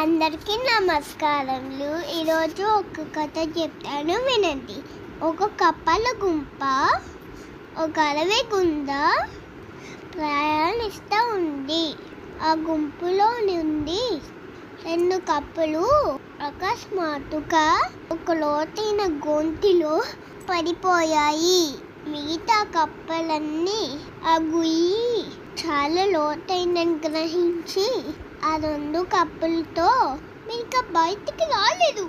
అందరికీ నమస్కారములు. ఈరోజు ఒక కథ చెప్తాను వినండి. ఒక కప్పల గుంప ఒక అడవి గుంద ప్రయాణిస్తూ ఉంది. ఆ గుంపులో నుండి రెండు కప్పలు అకస్మాత్తుగా ఒక లోతైన గొంతులో పడిపోయాయి. మిగతా కప్పలన్నీ ఆ గుయ్యి చాలా లోతైన గ్రహించి ఆ రెండు కప్పులతో మీరు ఇంకా బయటికి రాలేదు.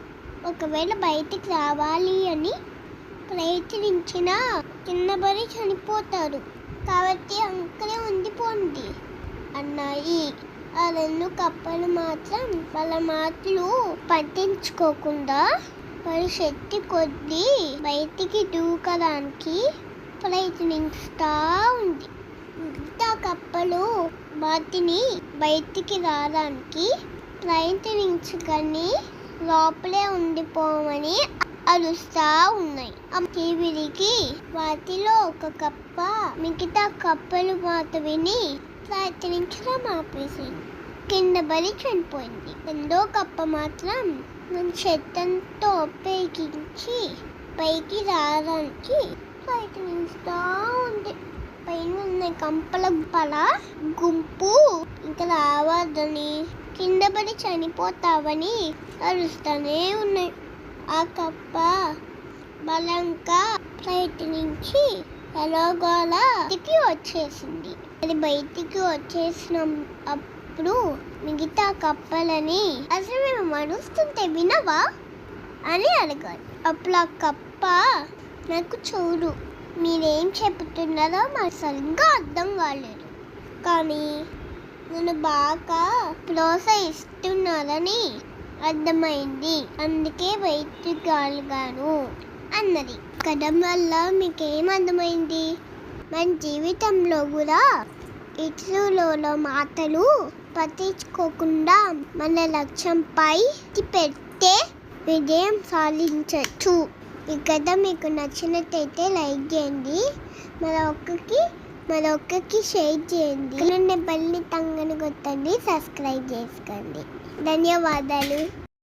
ఒకవేళ బయటికి రావాలి అని ప్రయత్నించిన కిందపడి చనిపోతారు కాబట్టి అంకలే ఉండిపోండి అన్నాయి. ఆ రెండు కప్పలు మాత్రం వాళ్ళ మాటలు పట్టించుకోకుండా వారి శక్తి కొద్దీ బయటికి దూకడానికి ప్రయత్నిస్తూ ఉంది. మిగతా కప్పలు వాటిని బయటికి రావడానికి ప్రయత్నించుకొని లోపలే ఉండిపోమని అరుస్తా ఉన్నాయి. ఆ వాటిలో ఒక కప్ప మిగతా కప్పలు మాట విని ప్రయత్నించడం ఆపేసింది కింద బలి చనిపోయింది. రెండో కప్ప మాత్రం మన చెత్తంతో ఉపయోగించి పైకి రావడానికి ప్రయత్నిస్తూ ఉంది. పైన ఉన్న కంపల పల గుంపు ఇంకా రావద్దని. కింద పడి చనిపోతావని అరుస్తూనే ఉన్నాయి. ఆ కప్ప బలంగా ప్రయత్నించి ఎలాగోలా వచ్చేసింది. అది బయటికి వచ్చేసిన అప్పుడు మిగతా కప్పలని అసలు మేము మరుస్తుంటే వినవా అని అడిగాడు. అప్పుడు ఆ కప్ప నాకు చూడు మీరేం చెబుతున్నారో మాకు సరిగ్గా అర్థం కాలేదు. కానీ నన్ను బాగా ప్రోత్సహిస్తున్నారని అర్థమైంది. అందుకే బయటగాను అన్నది. కథం వల్ల మీకేం అర్థమైంది? మన జీవితంలో కూడా ఇతరుల మాటలు పట్టించుకోకుండా మన లక్ష్యంపై పెడితే విజయం సాధించవచ్చు ఈ కథ మీకు నచ్చినట్టయితే లైక్ చేయండి. మరొకరికి మరొకరికి షేర్ చేయండి. నుండి బల్లి తంగని కొట్టండి సబ్స్క్రైబ్ చేసుకోండి. ధన్యవాదాలు.